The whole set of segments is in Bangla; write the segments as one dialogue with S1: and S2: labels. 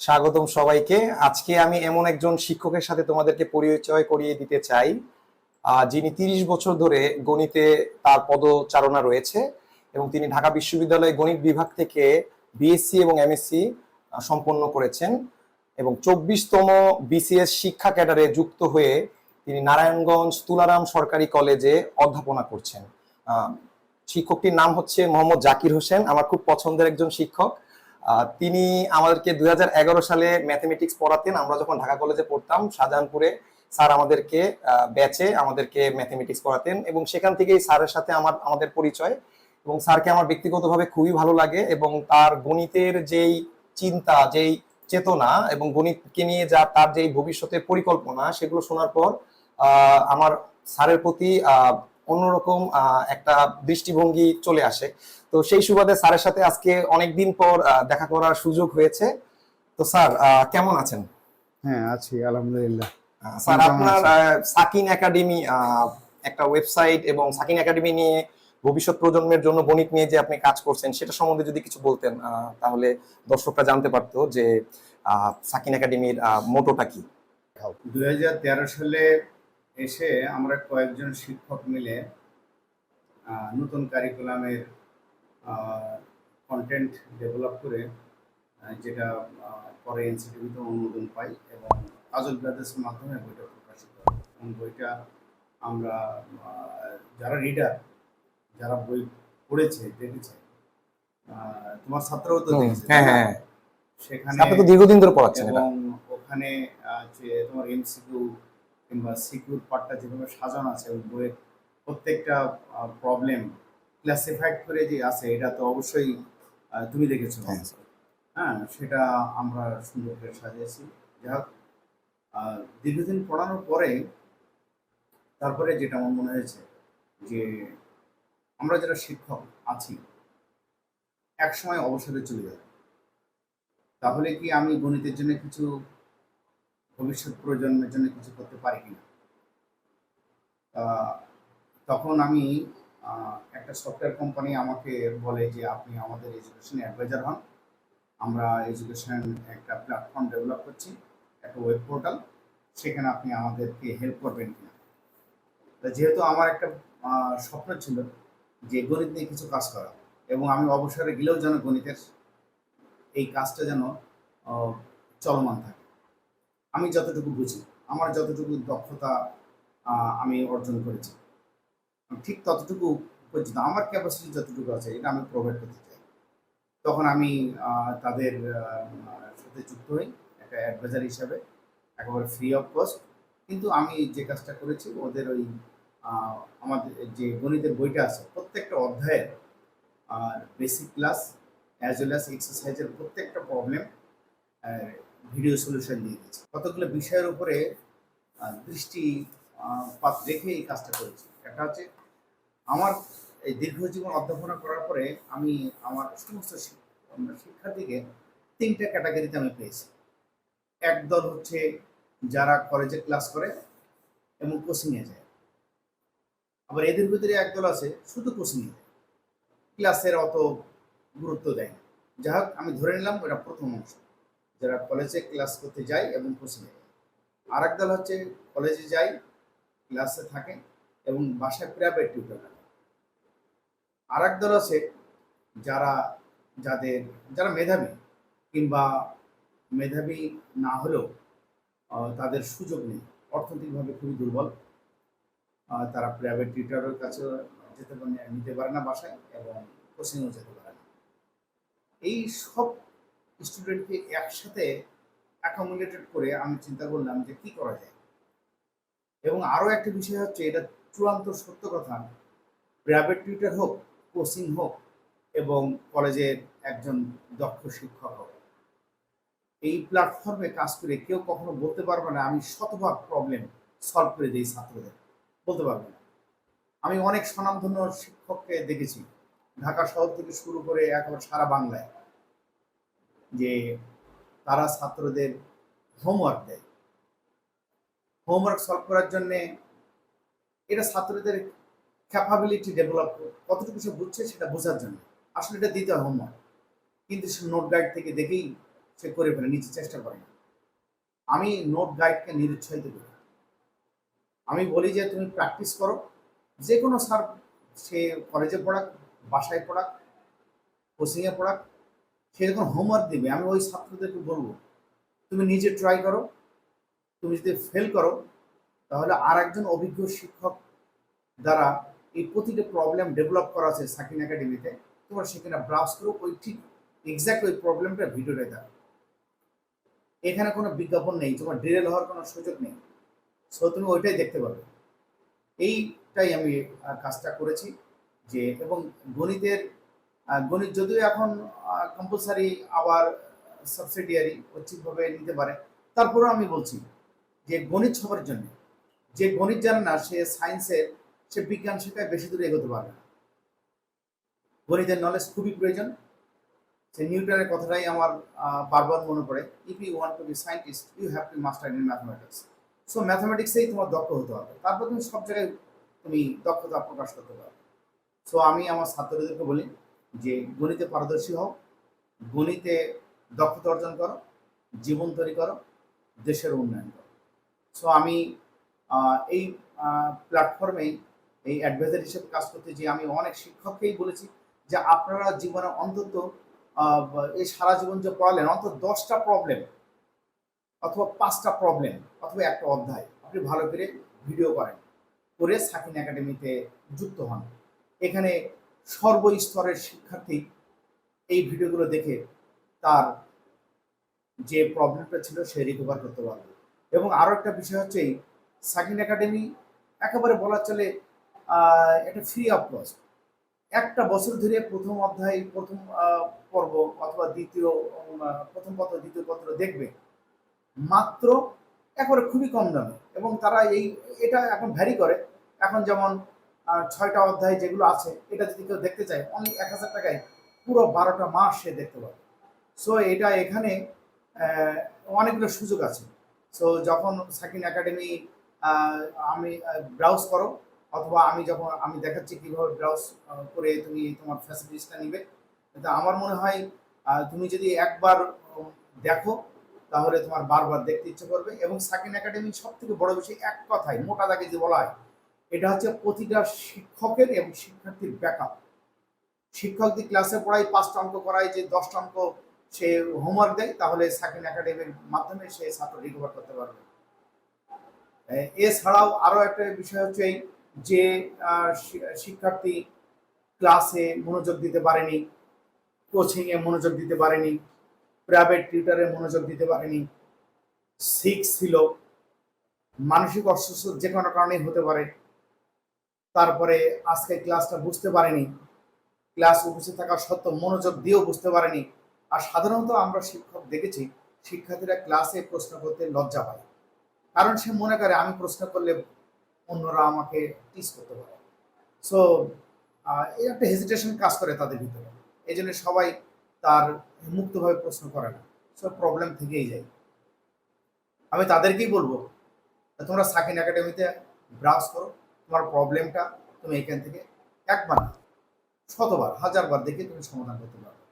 S1: স্বাগতম সবাইকে। আজকে আমি এমন একজন শিক্ষকের সাথে তোমাদেরকে পরিচয় করিয়ে দিতে চাই যিনি তিরিশ বছর ধরে গণিতে তার পদচারণা রয়েছে এবং তিনি ঢাকা বিশ্ববিদ্যালয়ে গণিত বিভাগ থেকে বিএসসি এবং এমএসসি সম্পন্ন করেছেন এবং চব্বিশতম বিসিএস শিক্ষা ক্যাডারে যুক্ত হয়ে তিনি নারায়ণগঞ্জ তুলারাম সরকারি কলেজে অধ্যাপনা করছেন। শিক্ষকটির নাম হচ্ছে মোহাম্মদ জাকির হোসেন, আমার খুব পছন্দের একজন শিক্ষক। তিনি আমাদেরকে দুই হাজার এগারো সালে ম্যাথমেটিক্স পড়াতেন। আমরা যখন ঢাকা কলেজে পড়তাম, শাহজাহানপুরে স্যার আমাদেরকে ব্যাচে আমাদেরকে ম্যাথমেটিক্স পড়াতেন এবং সেখান থেকেই স্যারের সাথে আমার, আমাদের পরিচয় এবং স্যারকে আমার ব্যক্তিগতভাবে খুবই ভালো লাগে এবং তার গণিতের যেই চিন্তা, যেই চেতনা এবং গণিতকে নিয়ে যা, তার যেই ভবিষ্যতের পরিকল্পনা, সেগুলো শোনার পর আমার স্যারের প্রতি অন্যরকম আহ, একটা দৃষ্টিভঙ্গি চলে আসে। তো সেই সুবাদে স্যারের সাথে আজকে অনেকদিন পর দেখা করার সুযোগ হয়েছে। তো স্যার কেমন আছেন?
S2: হ্যাঁ আছি আলহামদুলিল্লাহ।
S1: স্যার আপনার সাকিন একাডেমি আহ, একটা ওয়েবসাইট এবং সাকিন একাডেমি নিয়ে ভবিষ্যৎ প্রজন্মের জন্য গণিত নিয়ে যে আপনি কাজ করছেন সেটা সম্বন্ধে যদি কিছু বলতেন তাহলে দর্শকরা জানতে পারতো যে সাকিন একাডেমির মোটোটা কি।
S3: দু হাজার তেরো সালে এসে আমরা কয়েকজন শিক্ষক মিলে নতুন কারিকুলামের কন্টেন্ট ডেভেলপ করে যেটা পরে এনসিটিভিতে অনুমোদন পাই এবং কাজল ব্রাদার্সের মাধ্যমে বইটা প্রকাশিত হয়। এবং বইটা আমরা যারা রিডার যারা বই পড়েছে দেখেছে তোমার ছাত্রও তো দেখেছে
S1: হ্যাঁ হ্যাঁ।
S3: সেখানে
S1: তো দীর্ঘদিন ধরে পড়াচ্ছেন এটা।
S3: এবং ওখানে যে তোমার এমসিকিউ কিংবা সিকিউর পার্টটা যেভাবে সাজানো আছে ওই বইয়ের প্রত্যেকটা প্রবলেম ক্লাসিফাইড করে যে আছে এটা তো অবশ্যই তুমি দেখেছ।
S1: হ্যাঁ,
S3: হ্যাঁ সেটা আমরা সুন্দর করে সাজিয়েছি। যাই হোক দীর্ঘদিন পড়ানোর পরে তারপরে যেটা আমার মনে হয়েছে যে আমরা যারা শিক্ষক আছি এক সময় অবসরে চলে যাবে। তাহলে কি আমি গণিতের জন্য কিছু ভবিষ্যৎ প্রজন্মের জন্য কিছু করতে পারি কিনা। তখন আমি একটা সফটওয়্যার কোম্পানি আমাকে বলে যে, আপনি আমাদের এডুকেশন অ্যাডভাইজার হন। আমরা এডুকেশন একটা প্ল্যাটফর্ম ডেভেলপ করছি, একটা ওয়েব পোর্টাল সেখানে আপনি আমাদেরকে হেল্প করবেন কিনা? তা যেহেতু আমার একটা স্বপ্ন ছিল যে, গণিত নিয়ে কিছু কাজ করা, এবং আমি অবসরে গেলেও যেন গণিতের এই কাজটা যেন চলমান থাকে। আমি যতটুকু বুঝি, আমার যতটুকু দক্ষতা আমি অর্জন করেছি, ঠিক ততটুকু পর্যন্ত, আমার ক্যাপাসিটি যতটুকু আছে, এটা আমি প্রোভাইড করতে চাই। তখন আমি তাদের সাথে যুক্ত হই, একটা অ্যাডভাইজার হিসাবে, একেবারে ফ্রি অফ কস্ট কিন্তু আমি যে কাজটা করেছি, ওদের ওই আমাদের যে গণিতের বইটা আছে, প্রত্যেকটা অধ্যায়ের, আর basic class as well as এক্সারসাইজের প্রত্যেকটা প্রবলেম ভিডিও সলিউশন দিয়ে দিচ্ছি। কতগুলো বিষয়ের উপরে দৃষ্টি পাত রেখে এই কাজটা করেছি। একটা হচ্ছে, আমার এই দীর্ঘ জীবন অধ্যাপনা করার পরে আমি আমার সমস্ত শিক- শিক্ষার্থীকে তিনটা ক্যাটাগরিতে আমি পেয়েছি। একদল হচ্ছে যারা কলেজে ক্লাস করে এবং কোচিংয়ে যায়। আবার এদের ভিতরে একদল আছে, শুধু কোচিংয়ে যায়। ক্লাসের অত গুরুত্ব দেয় না। যাই আমি ধরে নিলাম ওটা প্রথম অংশ। যারা কলেজে ক্লাস করতে যায় এবং কোচিংয়ে আর এক দল হচ্ছে কলেজে যায় ক্লাসে থাকে এবং বাসায় প্রাইভেট টিউটর থাকে আর এক দল আছে যারা, যাদের, যারা মেধাবী কিংবা মেধাবী না হলেও তাদের সুযোগ নেই। অর্থনৈতিকভাবে খুবই দুর্বল। তারা প্রাইভেট টিউটারের কাছে যেতে পারে নিতে পারে না বাসায় এবং কোচিংও যেতে পারে না। এই সব স্টুডেন্টকে একসাথে অ্যাকোমোডেটেড করে আমি চিন্তা করলাম যে কি করা যায়। এবং আরও একটা বিষয় হচ্ছে, এটা চূড়ান্ত সত্য কথা। প্রাইভেট টিউটার হোক কোচিং হোক, এবং কলেজের একজন দক্ষ শিক্ষক হোক। এই প্ল্যাটফর্মে কাজ করে কেউ কখনো বলতে পারবে না, আমি শতভাগ প্রবলেম সলভ করে দিই ছাত্রদের। বলতে পারবে না। আমি অনেক স্বনামধন্য শিক্ষককে দেখেছি। ঢাকা শহর থেকে শুরু করে একেবারে সারা বাংলায়। যে তারা ছাত্রদের হোমওয়ার্ক দেয়। হোমওয়ার্ক সলভ করার জন্যে এটা ছাত্রদের ক্যাপাবিলিটি ডেভেলপ কতটুকু সে বুঝছে সেটা বোঝার জন্য। আসলে এটা দিতে হয় হোমওয়ার্ক কিন্তু সে নোট গাইড থেকে দেখেই সে করে ফেলে নিচে চেষ্টা করে না। আমি নোট গাইডকে নিরুৎসাহিত করি। আমি বলি যে, তুমি প্র্যাকটিস করো। যে কোনো স্যার সে কলেজে পড়াক, বাসায় পড়াক কোচিংয়ে পড়াক সে যখন হোমওয়ার্ক দেবে, আমি ওই ছাত্রদেরকে বলব, তুমি নিজে ট্রাই করো, তুমি যদি ফেল করো, তাহলে আর একজন অভিজ্ঞ শিক্ষক দ্বারা এই প্রতিটা প্রবলেম ডেভেলপ করা আছে সাকিন একাডেমিতে তোমার সেখানে ব্রাউজ করো, ওই ঠিক এক্স্যাক্ট ওই প্রবলেমটা ভিডিওটা দেখো। এখানে কোনো বিজ্ঞাপন নেই, তোমার ডিরেল হওয়ার কোনো সুযোগ নেই। সো তুমি ওইটাই দেখতে পাবে। এইটাই আমি কাজটা করেছি যে, এবং গণিতের গণিত যদিও এখন কম্পালসারি আবার সাবসিডিয়ারি ঐচ্ছিকভাবে নিতে পারে, তারপরেও আমি বলছি যে গণিত সবার জন্য। যে গণিত জানে না, সে সায়েন্সের সে বিজ্ঞান শেখায় বেশি দূরে এগোতে পারবে না। গণিতের নলেজ খুবই প্রয়োজন। সে নিউটনের কথাটাই আমার বারবার মনে পড়ে। If you want to be scientist you have to master in mathematics so ম্যাথমেটিক্সেই তোমার দক্ষ হতে হবে। তারপর তুমি সব জায়গায় তুমি দক্ষতা প্রকাশ করতে পারবে। সো আমি আমার ছাত্রদেরকে বলি যে গণিতে পারদর্শী হও, গণিতে দক্ষতা অর্জন করো, জীবন তৈরি করো, দেশের উন্নয়ন করো। সো আমি এই প্ল্যাটফর্মে এই অ্যাডভাইজার হিসেবে কাজ করতে যে আমি অনেক শিক্ষককেই বলেছি যে আপনারা জীবনে অন্তত এই সারা জীবন যে পড়ালেন, অন্তত দশটা প্রবলেম অথবা পাঁচটা প্রবলেম অথবা একটা অধ্যায় আপনি ভালো করে ভিডিও করেন, করে সাকিন একাডেমিতে যুক্ত হন। এখানে সর্বস্তরের শিক্ষার্থী এই ভিডিওগুলো দেখে তার যে প্রবলেমটা ছিল সে রিকভার করতে পারবে এবং আরও একটা বিষয় হচ্ছে সাকিন একাডেমি একেবারে বলা চলে এটা ফ্রি অফ কস্ট একটা বছর ধরে প্রথম অধ্যায়, প্রথম পর্ব অথবা দ্বিতীয় প্রথম পত্র, দ্বিতীয় পত্র দেখবে, মাত্র একবারে খুবই কম দামে। এবং তারা এই, এটা এখন ভ্যারি করে। এখন যেমন ছয়টা অধ্যায় যেগুলো আছে, এটা যদি কেউ দেখতে চায় অনেক এক হাজার টাকায় পুরো বারোটা মাস সে দেখতে পাবে। সো এটা এখানে অনেকগুলো সুযোগ আছে। সো যখন সাকিন একাডেমি আমি ব্রাউজ করো, অথবা আমি যখন, আমি দেখাচ্ছি কীভাবে ব্রাউজ করে তুমি তোমার ফ্যাসিলিটিসটা নিবে। তা আমার মনে হয় তুমি যদি একবার দেখো, তাহলে তোমার বারবার দেখতে ইচ্ছে করবে। এবং সাকিন একাডেমি সব থেকে বড় বিষয়, এক কথায়, মোটা দাগে যে বলা হয় এটা হচ্ছে প্রতিটা শিক্ষকের এবং শিক্ষার্থীর ব্যাকআপ। শিক্ষক যদি ক্লাসে পড়ায় পাঁচটা অঙ্ক করায় যে দশটা অঙ্ক সে হোমওয়ার্ক দেয়, তাহলে সাকিন একাডেমির মাধ্যমে সে ছাত্র রিকভার করতে পারবে। এছাড়াও আরও একটা বিষয় হচ্ছে যে শিক্ষার্থী ক্লাসে মনোযোগ দিতে পারেনি কোচিংয়ে মনোযোগ দিতে পারেনি প্রাইভেট টিউটারে মনোযোগ দিতে পারেনি সিক্স ছিল, মানসিক অসুস্থ যে কোনো কারণেই হতে পারে তারপরে আজকে ক্লাসটা বুঝতে পারেনি। ক্লাস উপস্থিত থাকা সত্ত্বেও মনোযোগ দিয়েও বুঝতে পারেনি। আর সাধারণত আমরা শিক্ষক দেখেছি, শিক্ষার্থীরা ক্লাসে প্রশ্ন করতে লজ্জা পায়। কারণ সে মনে করে, আমি প্রশ্ন করলে অন্যরা আমাকে টিস করতে পারে। সো এই একটা হেজিটেশন কাজ করে তাদের ভিতরে। এই জন্য সবাই তার মুক্তভাবে প্রশ্ন করে না। সব প্রবলেম থেকেই যায়। আমি তাদেরকেই বলব, তোমরা সাকিন একাডেমিতে ব্রাউজ করো। তোমার প্রবলেমটা তুমি এখান থেকে একবার শতবার, হাজারবার দেখে তুমি সমাধান করতে পারবে।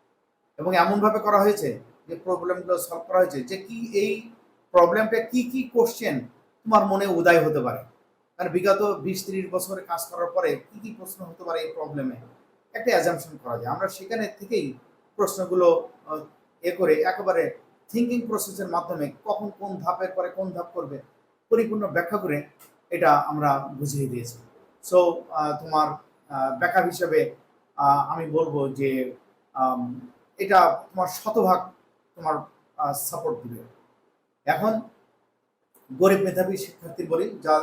S3: এবং এমনভাবে করা হয়েছে যে প্রবলেমগুলো সলভ করা হয়েছে যে কি এই প্রবলেমটা কি কি কোশ্চেন তোমার মনে উদয় হতে পারে। মানে বিগত বিশ, ত্রিশ বছরে কাজ করার পরে কি কি প্রশ্ন হতে পারে এই প্রবলেমে একটা অ্যাজামশন করা যায়। আমরা সেখানে থেকেই প্রশ্নগুলো এ করে একেবারে থিঙ্কিং প্রসেসের মাধ্যমে কখন কোন ধাপের পরে কোন ধাপ করবে, পরিপূর্ণ ব্যাখ্যা করে এটা আমরা বুঝিয়ে দিয়েছি। সো তোমার ব্যাখ্যা হিসেবে আমি বলব যে এটা তোমার শতভাগ তোমার সাপোর্ট দিবে। এখন গরিব মেধাবী শিক্ষার্থী বলি, যা,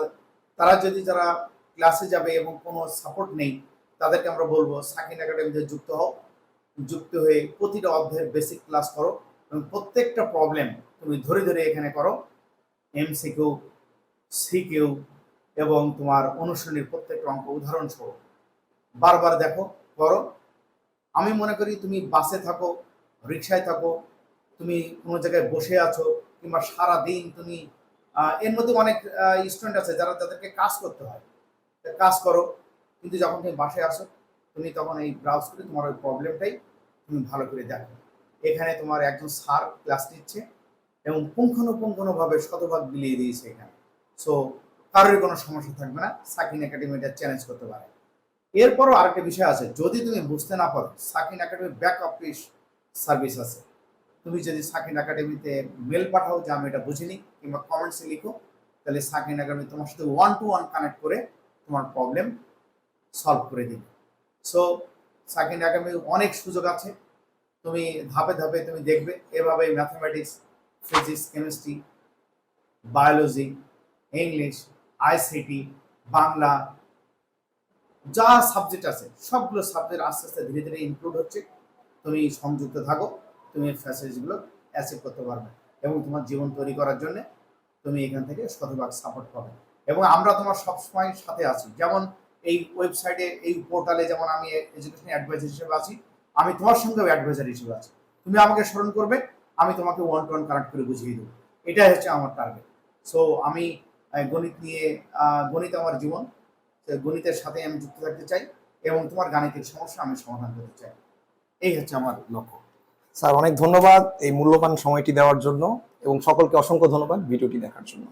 S3: তারা যদি যারা ক্লাসে যাবে এবং কোনো সাপোর্ট নেই, তাদেরকে আমরা বলব, সাকিন একাডেমিতে যুক্ত হও। যুক্ত হয়ে প্রতিটা অধ্যায়ের বেসিক ক্লাস করো এবং প্রত্যেকটা প্রবলেম তুমি ধরে ধরে এখানে করো। এমসিকিউ সিকিউ এবং তোমার অনুশীলনীর প্রত্যেকটা অঙ্ক উদাহরণ সহ বারবার দেখো, করো। আমি মনে করি তুমি বাসে থাকো রিক্সায় থাকো, তুমি কোনো জায়গায় বসে আছো কিংবা সারা দিন তুমি এর মধ্যে অনেক স্টুডেন্ট আছে যারা তাদেরকে কাজ করতে হয়। কাজ করো, কিন্তু যখন তুমি বাসে আসো, তুমি তখন এই ব্রাউজ করে তোমার ওই প্রবলেমটাই তুমি ভালো করে দেখো। এখানে তোমার একজন স্যার ক্লাস নিচ্ছে এবং পুঙ্খানুপুঙ্খানুভাবে শতভাগ বিলিয়ে দিয়েছে এখানে। সো কারোর কোনো সমস্যা থাকবে না। সাকিন একাডেমি এটা চ্যালেঞ্জ করতে পারে। এরপরও আরেকটা বিষয় আছে, যদি তুমি বুঝতে না পারো, সাকিন একাডেমি ব্যাক অফিস সার্ভিস আছে। তুমি যদি সাকিন একাডেমিতে মেল পাঠাও যে আমি এটা বুঝিনি, কিংবা কমেন্টসে লিখো, তাহলে সাকিন একাডেমি তোমার সাথে ওয়ান টু ওয়ান কানেক্ট করে তোমার প্রবলেম সলভ করে দিবে। সো সাকিন একাডেমির অনেক সুযোগ আছে। তুমি ধাপে ধাপে তুমি দেখবে এভাবে mathematics physics chemistry biology English ICT, Bangla, যা সাবজেক্ট আছে, সবগুলো সাবজেক্ট আস্তে আস্তে ধীরে ধীরে ইনক্লুড হচ্ছে। তুমি সংযুক্ত থাকো, তুমি ফ্যাসিলিটিগুলো অ্যাচিভ করতে পারবে এবং তোমার জীবন তৈরি করার জন্য তুমি এখান থেকে শতভাগ সাপোর্ট পাবে। এবং আমরা তোমার সবসময় সাথে আছি। যেমন এই ওয়েবসাইটে এই পোর্টালে যেমন আমি এডুকেশন অ্যাডভাইজার হিসেবে আছি, আমি তোমার সঙ্গেও অ্যাডভাইজার হিসেবে আছি। তুমি আমাকে স্মরণ করবে, আমি তোমাকে ওয়ান টু ওয়ান কানেক্ট করে বুঝিয়ে দেবো। এটাই হচ্ছে আমার টার্গেট সো আমি গণিত নিয়ে গণিত আমার জীবন। গণিতের সাথে আমি যুক্ত থাকতে চাই এবং তোমার গাণিতিক সমস্যা আমি সমাধান করতে চাই। এই হচ্ছে আমার লক্ষ্য।
S1: স্যার, অনেক ধন্যবাদ এই মূল্যবান সময়টি দেওয়ার জন্য এবং সকলকে অসংখ্য ধন্যবাদ ভিডিওটি দেখার জন্য।